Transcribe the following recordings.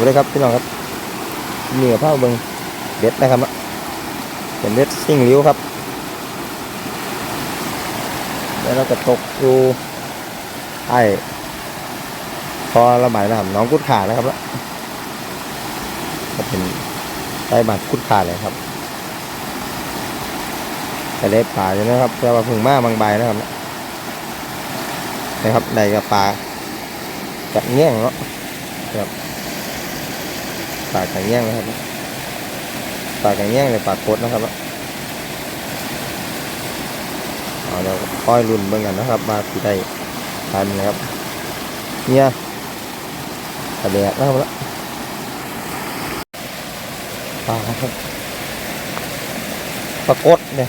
ดูเลยครับพี่น้องครับเหนือผ้าเบิงเบ็ดนะครับเนาเป็นเบ็ดซิ่งริ้วครับ แล้วเราก็ตกอยู่ไอ้พอระบายน้ำหน้องกุดขานะครับแล้วก็เป็นใต้บาดกุดขาเลยครับแต่เล็บป่าอยู่นะครับแต่ว่าพึ่งมาบางใบนะครับนะครับใดกับปลากัดแง่งเนาะครับ ปากัดแง่งนะครับ ปากัดแง่งเลยปากดนะครับเอาเดี๋ยวคอยรุ่นเบิ่งกันนะครับมาที่ได้ทานนะครับ เนี่ยกระแดกนะครับละปลาครับปลากดเนี่ย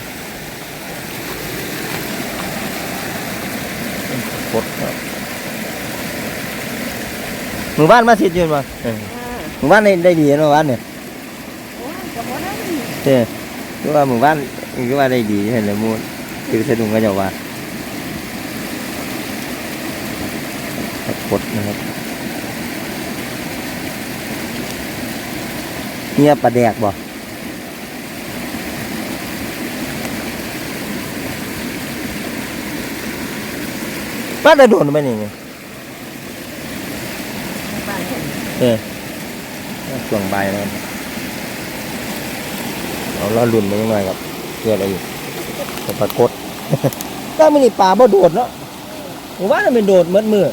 ปากดครับหมู่บ้านมาสิยืนมาเออ หมู่บ้านได้ได้ดีนะหมู่บ้านเนี่ยเจ้คือว่าหมู่บ้านคือว่าได้ดีเห็นเลยหมูคือสะดุ้งก็จะว่าปดนะครับเงียบปลาแดกบ่ป้าจะโดนไหมนี่เนี่ยเออ ช่วงใบายนะครับเอาล่อลุ่นมาหน่อยครับเพื่ออะไรอยู่แต่ปรากฏถ้ามันนี่ป่าบ่โดดเนาะผมว่ามันเป็นโดดเมื่อมือ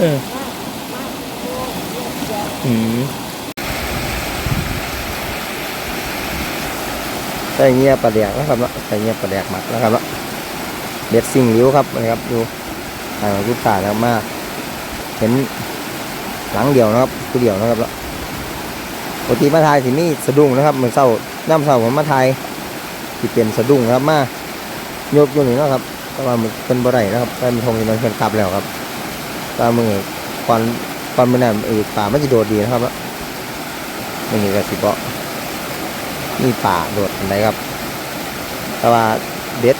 เอออืมใส่เงียบปลาแดกนะครับเนาะใส่เงียบปลาแดกหมักนะครับเนาะเบ็ดซิ่งริ้วครับนะครับดูทางลูกค้านะครับมาเห็น หลังเดียวนะครับตัวเดียวนะครับเนาะปกติมาทายสิมีสะดุ้งนะครับเหมือนเศร้าน้ำเศร้าผมมาทายที่เป็นสะดุ้งครับมาโยกอยู่นี่นะครับแต่ว่ามันเป็นบ่ได้นะครับแต่มันทงที่มันเป็นกลับแล้วครับตามือควันควันมันน่ะเออป่ามันจะโดดดีนะครับแล้วมันนี่ก็สิบ่มีป่าโดดอันใดครับ แต่ว่าเบ็ด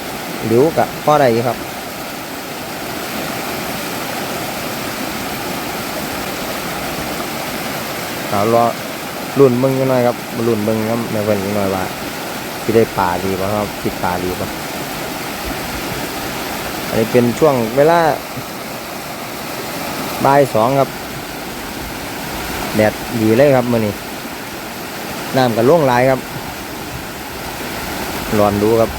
หลิวกับพ่อใดอยู่ครับ เอารอรุ่นเบิ่งกันหน่อยครับมารุ่นเบิ่งครับในวันนี้หน่อยว่าที่ได้ป่าดีป่ะครับติดป่าดีป่ะอันนี้เป็นช่วงเวลาบ่ายสองครับแดดดีเลยครับมื่อนี้น้ำกับล่วงหลายครับรอนดูครับ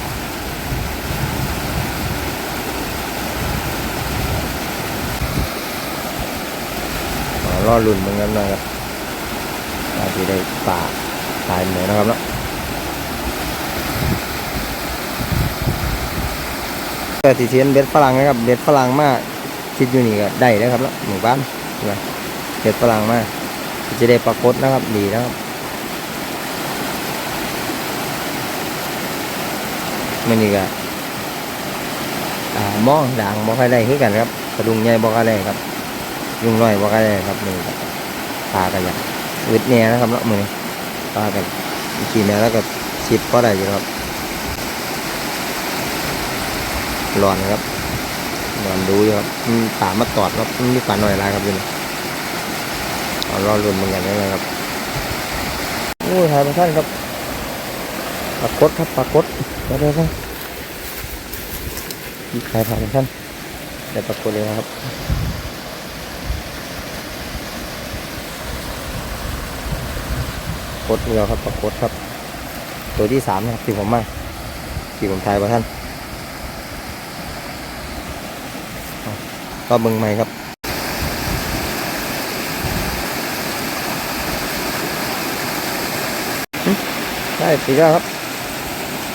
อ่ารอลุ่นเหมือนกันหน่อยครับ อาจจะได้ป่าตายเหมือนะครับเนาะแต่ที่เทียนเบ็ดฝรั่งนะครับเบ็ดฝรั่งมากคิดอยู่นี่ก็ได้นะครับแล้วหมู่บ้านนะเบ็ดฝรั่งมากจะได้ปรากฏนะครับดีนะครับมันนี่ก็มองด่างบอกใครได้กันครับกระดุงใหญ่บอกใครได้ครับยุงน้อยบอกใครได้ครับนี่ก็ปลากระยัง อึดแน่นะครับแล้วมือนี้ปลากันกินแล้วแล้วก็ชิปก็ได้อยู่ครับร้อนครับร้อนดูอยู่ครับมีป่ามาตอดครับมีป่าหน่อยลายครับอยู่นี่เอารอรุนเหมือนกันนี่เลยครับโอ้ยถ่ายมาท่านครับปรากฏครับปรากฏเดี๋ยวเดี๋ยวครับมีใครถ่ายมาท่านเดี๋ยวปรากฏเลยครับ ปรากฏเดียวครับปรากฏครับ ตัวที่สามนะครับที่ผมมาที่ผมถ่ายมาท่านก็เบิ่งใหม่ครับได้สีแล้วครับ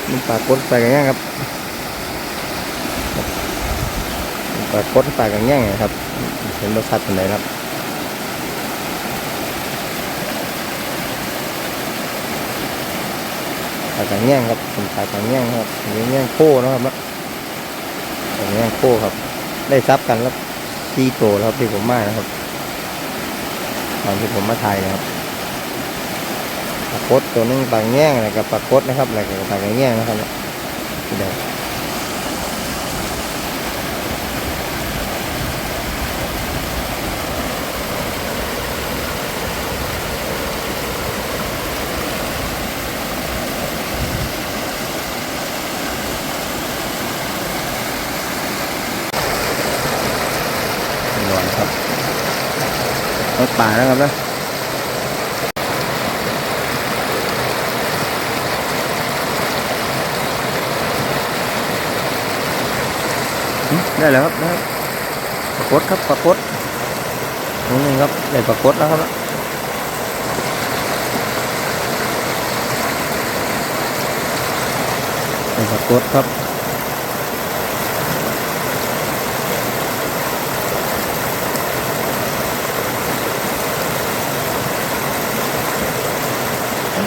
มันปากกดปากกันย่างครับปากกดปากกันย่างครับ เห็นรสชาติเป็นไรครับ ปากกันย่งครับเป็นปากกันย่งครับเป็นย่งโค้นะครับนะเป็นย่งโค้ครับ ได้ซับกันแล้วที่โตแล้วครับที่ผมมานะครับ ตอนที่ผมมาไทยนะครับปลาคดตัวนึงปลาแง่งอะไรกับปลาคดนะครับอะไรกับปลาแง่งนะครับเนี่ยที่เดียว อนครับรถ ป่านะครับนะได้แล้วครับได้ปรากฏครับปรากฏนี่ครับได้ปรากฏแล้วครับเป็นสกดครับ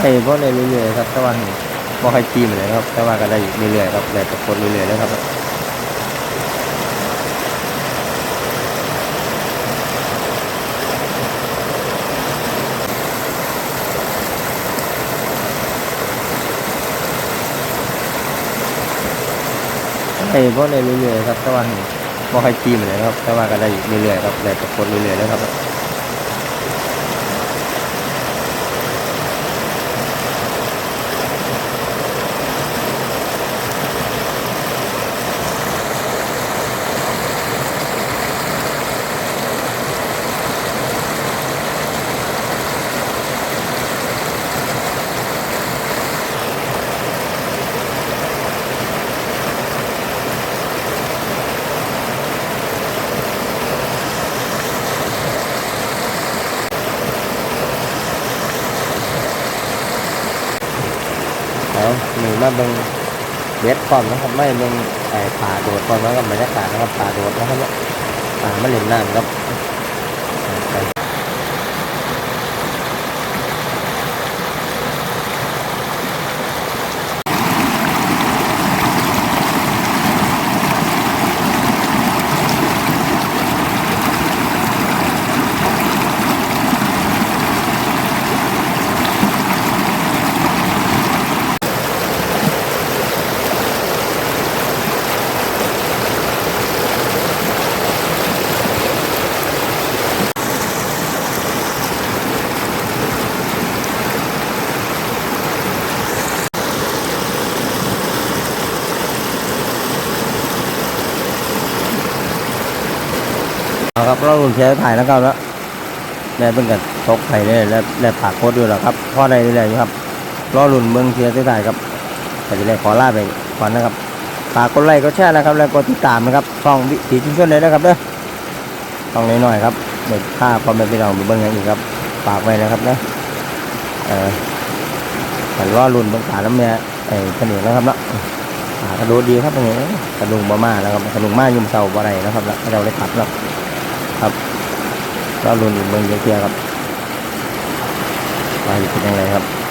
ไอ้พวกในเรื่อยๆครับแต่ว่าบ่ค่อยจีมเลยครับ แต่ว่าก็ได้เรื่อยๆครับได้ตะกดเรื่อยๆเลยครับไอ้พวกในเรื่อยๆครับแต่ว่าบ่ค่อยจีมเลยครับแต่ว่าก็ได้เรื่อยๆครับได้ตะกดเรื่อยๆเลยครับ มาเบิ่งเวทก่อนนะครับไม่เบิ่งไอ้ป่าโดดก่อนแล้วกับบรรยากาศนะครับป่าโดดนะครับป่ามาเล่นน้ำครับ ครับเราลุนเชียร์ถ่ายแล้วครับแล้วได้เพิ่งกันตกไข่เลยแล้วได้ปากโคตรอยู่แล้วครับพ่อได้เรื่อยครับรอลุ่นเมืองเชียร์ถ่ายครับก็จะได้ขอลาไปก่อนนะครับฝากกดไลค์กดแชร์นะครับ แล้วกดติดตามนะครับช่องวิถีชุมชนเลยนะครับเด้อช่องน้อยๆครับเด็กค่าความเป็นพี่น้องไปเบิ่งอย่างอีกครับฝากไว้นะครับนะเออแต่รอลุ่นเบิ่งขาน้ำเนี่ยไอ้ขนมนะครับเนาะขากระดดดีครับตรงนี้กระดุงบ่มาแล้วครับกระดุงมายุ่มเสาบ่ไรนะครับแล้วเราได้ตัด แล้วก็รุนเมืองเยอะแยะครับไปเป็นยังไงครับ